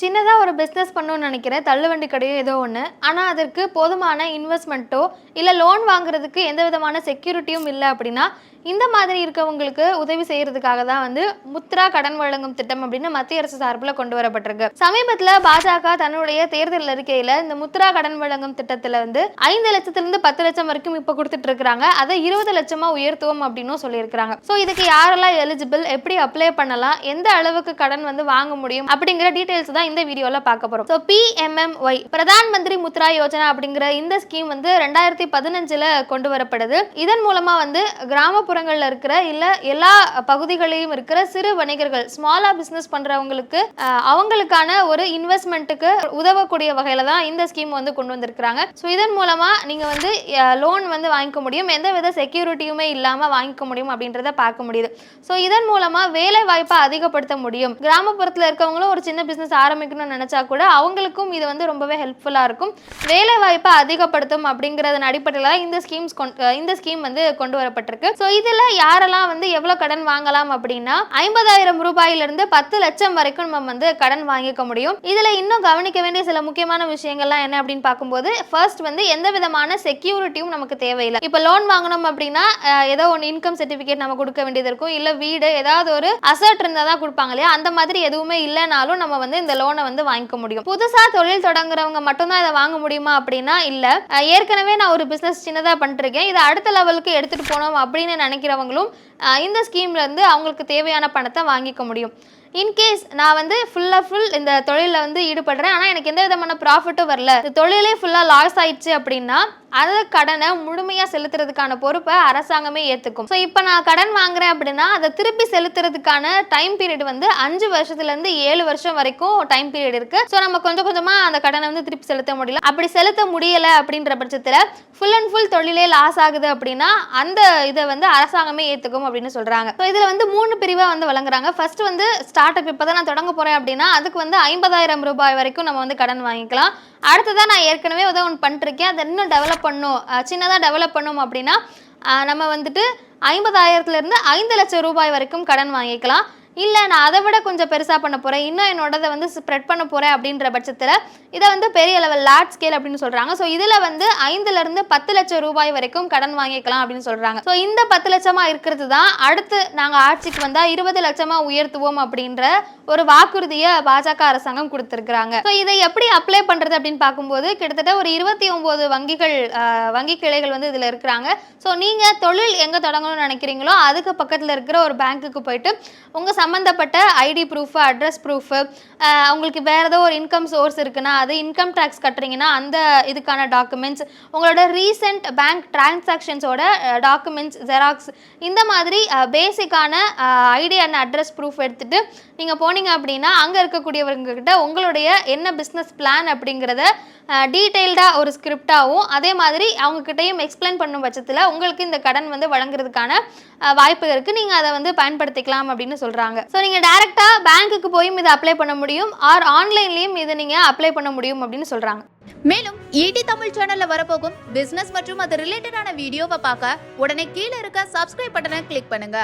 சின்னதாக ஒரு பிஸ்னஸ் பண்ணணும்னு நினைக்கிறேன். தள்ளுவண்டி கடையோ ஏதோ ஒன்று ஆனால் அதற்கு போதுமான இன்வெஸ்ட்மெண்ட்டோ இல்லை லோன் வாங்குறதுக்கு எந்த விதமான செக்யூரிட்டியும் இல்லை அப்படின்னா இந்த மாதிரி இருக்கவங்களுக்கு உதவி செய்யறதுக்காக தான் வந்து முத்ரா கடன் வழங்கும் திட்டம் அப்படின்னு மத்திய அரசு சார்பில் கொண்டு வரப்பட்டிருக்கு. சமீபத்தில் பாஜக தன்னுடைய தேர்தல் அறிக்கையில் இந்த முத்ரா கடன் வழங்கும் திட்டத்தில் வந்து ஐந்து லட்சத்திலிருந்து பத்து லட்சம் வரைக்கும் இப்போ கொடுத்துட்டு இருக்கிறாங்க. அதை இருபது லட்சமா உயர்த்துவோம் அப்படின்னும் சொல்லியிருக்கிறாங்க. ஸோ இதுக்கு யாரெல்லாம் எலிஜிபிள் எப்படி அப்ளை பண்ணலாம் எந்த அளவுக்கு கடன் வந்து வாங்க முடியும் அப்படிங்கிற டீட்டெயில்ஸ் தான் இந்த வீடியோவில் பார்க்க போகிறோம் ஸோ பிஎம்எம்ஒய் பிரதான் மந்திரி முத்ரா யோஜனா அப்படிங்கிற இந்த ஸ்கீம் வந்து ரெண்டாயிரத்தி பதினஞ்சுல கொண்டு வரப்படுது. இதன் மூலமாக வந்து கிராமப்புறங்களில் இருக்கிற இல்லை எல்லா பகுதிகளிலும் இருக்கிற சிறு வணிகர்கள் ஸ்மாலா பிஸ்னஸ் பண்றவங்களுக்கு அவங்களுக்கான ஒரு இன்வெஸ்ட்மெண்ட்டுக்கு உதவக்கூடிய வகையில தான் இந்த ஸ்கீம் வந்து கொண்டு வந்திருக்கிறாங்க. ஸோ இதன் மூலமாக நீங்கள் வந்து லோன் வந்து வாங்கிக்க முடியும். எந்த வித செக்யூரிட்டியுமே இல்லாமல் வாங்கிக்க முடியும் அப்படின்றத பார்க்க முடியுது. ஸோ இதன் மூலமாக வேலை வாய்ப்பை அதிகப்படுத்த முடியும். கிராமப்புறத்தில் இருக்கவங்களும் ஒரு சின்ன பிசினஸ் ஆரம்பிக்கணும்னு நினைச்சா கூட அவங்களுக்கும் இது வந்து ரொம்பவே ஹெல்ப்ஃபுல்லா இருக்கும். வேலை வாய்ப்பை அதிகப்படுத்தும் அப்படிங்கறதன் அடிப்படையில் தான் இந்த ஸ்கீம்ஸ் இந்த ஸ்கீம் வந்து கொண்டு வரப்பட்டிருக்கு. ஸோ இதுல யாரெல்லாம் வந்து எவ்வளவு கடன் வாங்கலாம் அப்படின்னா ஐம்பதாயிரம் ரூபாயிலிருந்து பத்து லட்சம் வரைக்கும் நம்ம வந்து கடன் வாங்கிக்க முடியும். இதுல இன்னும் கவனிக்க வேண்டிய சில முக்கியமான விஷயங்கள்லாம் என்ன அப்படின்னு பார்க்கும்போது ஃபர்ஸ்ட் வந்து எந்த விதமான செக்யூரிட்டியும் நமக்கு தேவையில்லை. இப்போ லோன் வாங்கணும் அப்படின்னா ஏதோ ஒன்று இன்கம் சர்டிஃபிகேட் நம்ம கொடுக்க வேண்டியது இருக்கும். இல்லை வீடு ஏதாவது ஒரு அசர்ட் இருந்தால் தான் கொடுப்பாங்க இல்லையா? அந்த மாதிரி எதுவுமே இல்லைனாலும் நம்ம வந்து இந்த லோனை வந்து வாங்கிக்க முடியும். புதுசா தொழில் தொடங்குறவங்க மட்டும்தான் இதை வாங்க முடியுமா அப்படின்னா இல்ல. ஏற்கனவே நான் ஒரு பிசினஸ் சின்னதா பண்ணிருக்கேன் இதை அடுத்த லெவலுக்கு எடுத்துட்டு போனோம் அப்படின்னு நினைக்கிறவங்களும் இந்த ஸ்கீம்ல இருந்து அவங்களுக்கு தேவையான பணத்தை வாங்கிக்க முடியும். இன்கேஸ் நான் வந்து ஃபுல்லாக ஃபுல் இந்த தொழிலில் வந்து ஈடுபடுறேன். ஆனால் எனக்கு எந்த விதமான ப்ராஃபிட்டும் வரல. இந்த தொழிலே ஃபுல்லாக லாஸ் ஆயிடுச்சு அப்படின்னா அந்த கடனை முழுமையாக செலுத்துறதுக்கான பொறுப்பை அரசாங்கமே ஏற்றுக்கும் ஸோ இப்போ நான் கடன் வாங்குறேன் அப்படின்னா அதை திருப்பி செலுத்துறதுக்கான டைம் பீரியட் வந்து அஞ்சு வருஷத்துலேருந்து ஏழு வருஷம் வரைக்கும் டைம் பீரியட் இருக்கு. ஸோ நம்ம கொஞ்சம் கொஞ்சமாக அந்த கடனை வந்து திருப்பி செலுத்த முடியல. அப்படி செலுத்த முடியலை அப்படின்ற பட்சத்தில் ஃபுல் அண்ட் ஃபுல் தொழிலே லாஸ் ஆகுது அப்படின்னா அந்த இதை வந்து அரசாங்கமே ஏற்றுக்கும் அப்படின்னு சொல்கிறாங்க ஸோ இதில் வந்து மூணு பிரிவாக வந்து வழங்குறாங்க. ஃபர்ஸ்ட் வந்து ஸ்டார்ட் அப் இப்போ தான் நான் தொடங்க போகிறேன் அப்படின்னா அதுக்கு வந்து ஐம்பதாயிரம் ரூபாய் வரைக்கும் நம்ம வந்து கடன் வாங்கிக்கலாம். அடுத்ததாக நான் ஏற்கனவே உதவி ஒன்று பண்ணிட்டுருக்கேன். அதை இன்னும் டெவலப் பண்ணும். சின்னதாக டெவலப் பண்ணும் அப்படின்னா நம்ம வந்துட்டு ஐம்பதாயிரத்துலேருந்து ஐந்து லட்சம் ரூபாய் வரைக்கும் கடன் வாங்கிக்கலாம். இல்லை நான் அதை விட கொஞ்சம் பெருசாக பண்ண போகிறேன் இன்னும் என்னோடதை வந்து ஸ்ப்ரெட் பண்ண போகிறேன் அப்படின்ற பட்சத்தில் இதை வந்து பெரிய லெவல் லார்ஜ் ஸ்கேல் அப்படின்னு சொல்கிறாங்க ஸோ இதில் வந்து ஐந்துலேருந்து பத்து லட்சம் ரூபாய் வரைக்கும் கடன் வாங்கிக்கலாம் அப்படின்னு சொல்கிறாங்க ஸோ இந்த பத்து லட்சமாக இருக்கிறது தான் அடுத்து நாங்கள் ஆட்சிக்கு வந்தால் இருபது லட்சமாக உயர்த்துவோம் அப்படின்ற ஒரு வாக்குறுதியை பாஜக அரசாங்கம் கொடுத்துருக்குறாங்க. ஸோ இதை எப்படி அப்ளை பண்ணுறது அப்படின்னு பார்க்கும்போது கிட்டத்தட்ட ஒரு இருபத்தி ஒம்பது வங்கிகள் வங்கி கிளைகள் வந்து இதில் இருக்கிறாங்க. ஸோ நீங்கள் தொழில் எங்கே தொடங்கணும்னு நினைக்கிறீங்களோ அதுக்கு பக்கத்தில் இருக்கிற ஒரு பேங்க்குக்கு போயிட்டு உங்கள் சம்மந்தப்பட்ட ஐடி ப்ரூஃபு அட்ரஸ் ப்ரூஃபு உங்களுக்கு வேறு ஏதோ ஒரு இன்கம் சோர்ஸ் இருக்குன்னா அது இன்கம் டேக்ஸ் கட்டுறீங்கன்னா அந்த இதுக்கான டாக்குமெண்ட்ஸ் உங்களோட ரீசெண்ட் பேங்க் டிரான்சாக்ஷன்ஸோட டாக்குமெண்ட்ஸ் ஜெராக்ஸ் இந்த மாதிரி பேசிக்கான ஐடி அண்ட் அட்ரஸ் ப்ரூஃப் எடுத்துகிட்டு நீங்கள் போனீங்க அப்படின்னா அங்கே இருக்கக்கூடியவங்கக்கிட்ட உங்களுடைய என்ன பிஸ்னஸ் பிளான் அப்படிங்கிறத டீட்டெயில்டாக ஒரு ஸ்கிரிப்டாகவும் அதே மாதிரி அவங்கக்கிட்டையும் எக்ஸ்பிளைன் பண்ணும் பட்சத்தில் உங்களுக்கு இந்த கடன் வந்து வழங்குறதுக்கான வாய்ப்புகள் வாய்ப்பு இருக்குது நீங்கள் அதை வந்து பயன்படுத்திக்கலாம் அப்படின்னு சொல்கிறாங்க ஸோ நீங்கள் டேரெக்டாக பேங்க்குக்கு போயும் இதை அப்ளை பண்ண முடியும். ஆர் ஆன்லைன்லேயும் இதை நீங்கள் அப்ளை பண்ண முடியும் அப்படின்னு சொல்கிறாங்க மேலும் ஈடி தமிழ் சேனல்ல வரப்போகும் பிசினஸ் மற்றும் அது ரிலேட்டடான வீடியோவை பார்க்க உடனே கீழே இருக்க சப்ஸ்கிரைப் பட்டனை கிளிக் பண்ணுங்க.